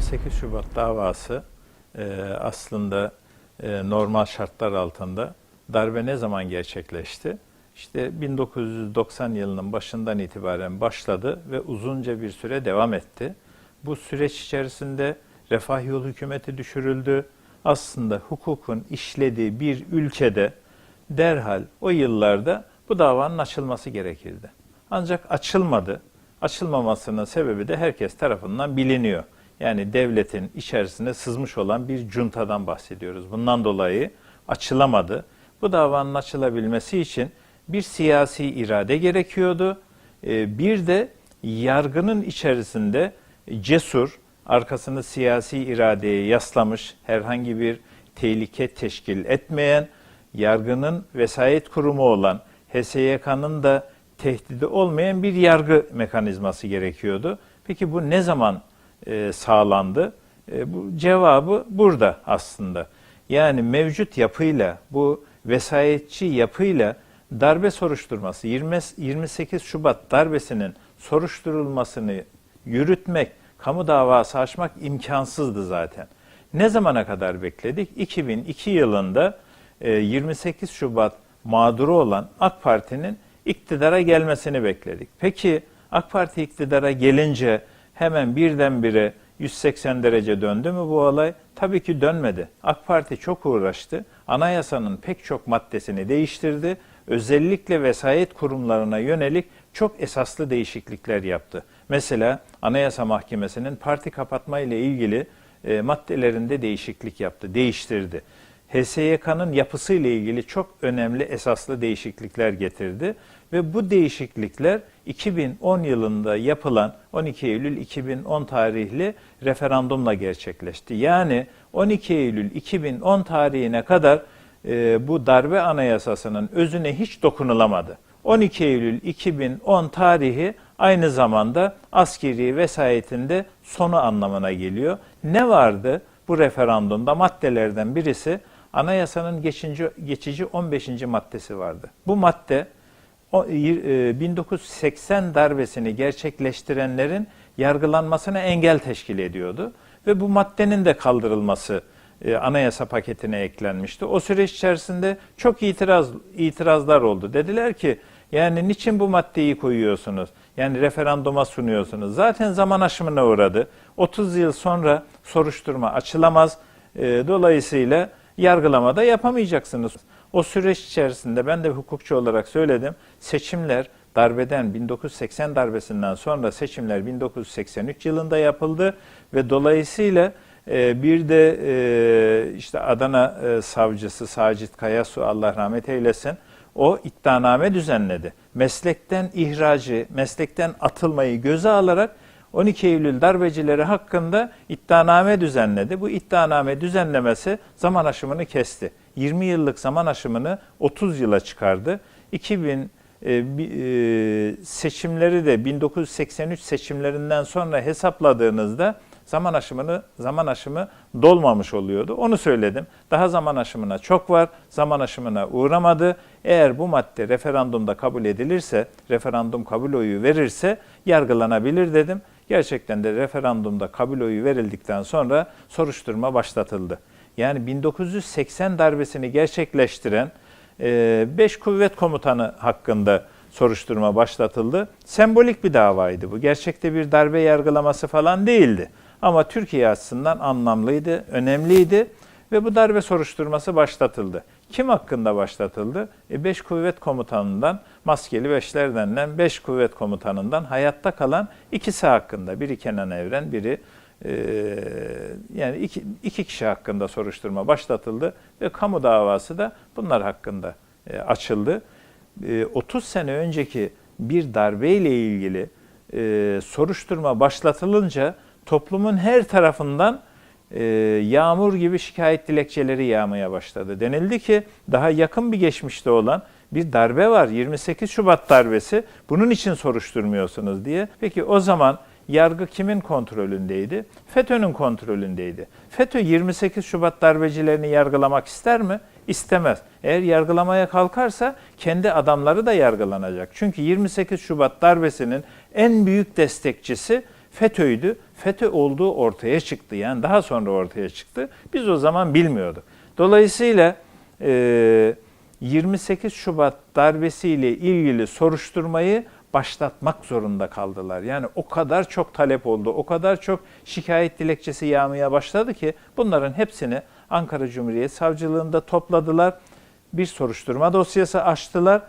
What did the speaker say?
28 Şubat davası e, aslında e, normal şartlar altında darbe ne zaman gerçekleşti? İşte 1990 yılının başından itibaren başladı ve uzunca bir süre devam etti. Bu süreç içerisinde refah yolu hükümeti düşürüldü. Aslında hukukun işlediği bir ülkede derhal o yıllarda bu davanın açılması gerekirdi. Ancak açılmadı. Açılmamasının sebebi de herkes tarafından biliniyor. Yani devletin içerisine sızmış olan bir cuntadan bahsediyoruz. Bundan dolayı açılamadı. Bu davanın açılabilmesi için bir siyasi irade gerekiyordu. Ee, Bir de yargının içerisinde cesur, arkasını siyasi iradeye yaslamış, herhangi bir tehlike teşkil etmeyen, yargının vesayet kurumu olan HSYK'nın da tehdidi olmayan bir yargı mekanizması gerekiyordu. Peki bu ne zaman e, sağlandı? E, bu cevabı burada aslında. Yani mevcut yapıyla bu vesayetçi yapıyla darbe soruşturması 20, 28 Şubat darbesinin soruşturulmasını yürütmek, kamu davası açmak imkansızdı zaten. Ne zamana kadar bekledik? 2002 yılında e, 28 Şubat mağduru olan AK Parti'nin iktidara gelmesini bekledik. Peki AK Parti iktidara gelince hemen birdenbire 180 derece döndü mü bu olay? Tabii ki dönmedi. AK Parti çok uğraştı. Anayasanın pek çok maddesini değiştirdi. Özellikle vesayet kurumlarına yönelik çok esaslı değişiklikler yaptı. Mesela Anayasa Mahkemesi'nin parti kapatma ile ilgili e, maddelerinde değişiklik yaptı, değiştirdi. HSYK'nın yapısı ile ilgili çok önemli esaslı değişiklikler getirdi ve bu değişiklikler 2010 yılında yapılan 12 Eylül 2010 tarihli referandumla gerçekleşti. Yani 12 Eylül 2010 tarihine kadar e, bu darbe anayasasının özüne hiç dokunulamadı. 12 Eylül 2010 tarihi aynı zamanda askeri vesayetinde sonu anlamına geliyor. Ne vardı bu referandumda? Maddelerden birisi anayasanın geçinci, geçici 15. maddesi vardı. Bu madde o, e, 1980 darbesini gerçekleştirenlerin yargılanmasına engel teşkil ediyordu. Ve bu maddenin de kaldırılması e, anayasa paketine eklenmişti. O süreç içerisinde çok itiraz itirazlar oldu. Dediler ki yani niçin bu maddeyi koyuyorsunuz? Yani referanduma sunuyorsunuz. Zaten zaman aşımına uğradı. 30 yıl sonra soruşturma açılamaz. E, dolayısıyla yargılamada yapamayacaksınız. O süreç içerisinde ben de hukukçu olarak söyledim. Seçimler darbeden 1980 darbesinden sonra seçimler 1983 yılında yapıldı ve dolayısıyla e, bir de e, işte Adana e, savcısı Sacit Kayasu Allah rahmet eylesin o iddianame düzenledi. Meslekten ihracı, meslekten atılmayı göze alarak 12 Eylül darbecileri hakkında iddianame düzenledi. Bu iddianame düzenlemesi zaman aşımını kesti. 20 yıllık zaman aşımını 30 yıla çıkardı. 2000 e, e, seçimleri de 1983 seçimlerinden sonra hesapladığınızda zaman aşımını zaman aşımı dolmamış oluyordu. Onu söyledim. Daha zaman aşımına çok var. Zaman aşımına uğramadı. Eğer bu madde referandumda kabul edilirse, referandum kabul oyu verirse yargılanabilir dedim. Gerçekten de referandumda kabul oyu verildikten sonra soruşturma başlatıldı. Yani 1980 darbesini gerçekleştiren 5 kuvvet komutanı hakkında soruşturma başlatıldı. Sembolik bir davaydı bu. Gerçekte bir darbe yargılaması falan değildi. Ama Türkiye açısından anlamlıydı, önemliydi ve bu darbe soruşturması başlatıldı. Kim hakkında başlatıldı? 5 kuvvet komutanından, maskeli beşler denilen 5 kuvvet komutanından hayatta kalan ikisi hakkında. Biri Kenan Evren, biri e, yani iki, iki kişi hakkında soruşturma başlatıldı ve kamu davası da bunlar hakkında e, açıldı. E, 30 sene önceki bir darbeyle ilgili e, soruşturma başlatılınca toplumun her tarafından e, yağmur gibi şikayet dilekçeleri yağmaya başladı. Denildi ki daha yakın bir geçmişte olan bir darbe var 28 Şubat darbesi bunun için soruşturmuyorsunuz diye. Peki o zaman yargı kimin kontrolündeydi? FETÖ'nün kontrolündeydi. FETÖ 28 Şubat darbecilerini yargılamak ister mi? İstemez. Eğer yargılamaya kalkarsa kendi adamları da yargılanacak. Çünkü 28 Şubat darbesinin en büyük destekçisi FETÖ'ydü. FETÖ olduğu ortaya çıktı. Yani daha sonra ortaya çıktı. Biz o zaman bilmiyorduk. Dolayısıyla e, 28 Şubat darbesiyle ilgili soruşturmayı başlatmak zorunda kaldılar. Yani o kadar çok talep oldu, o kadar çok şikayet dilekçesi yağmaya başladı ki bunların hepsini Ankara Cumhuriyet Savcılığında topladılar. Bir soruşturma dosyası açtılar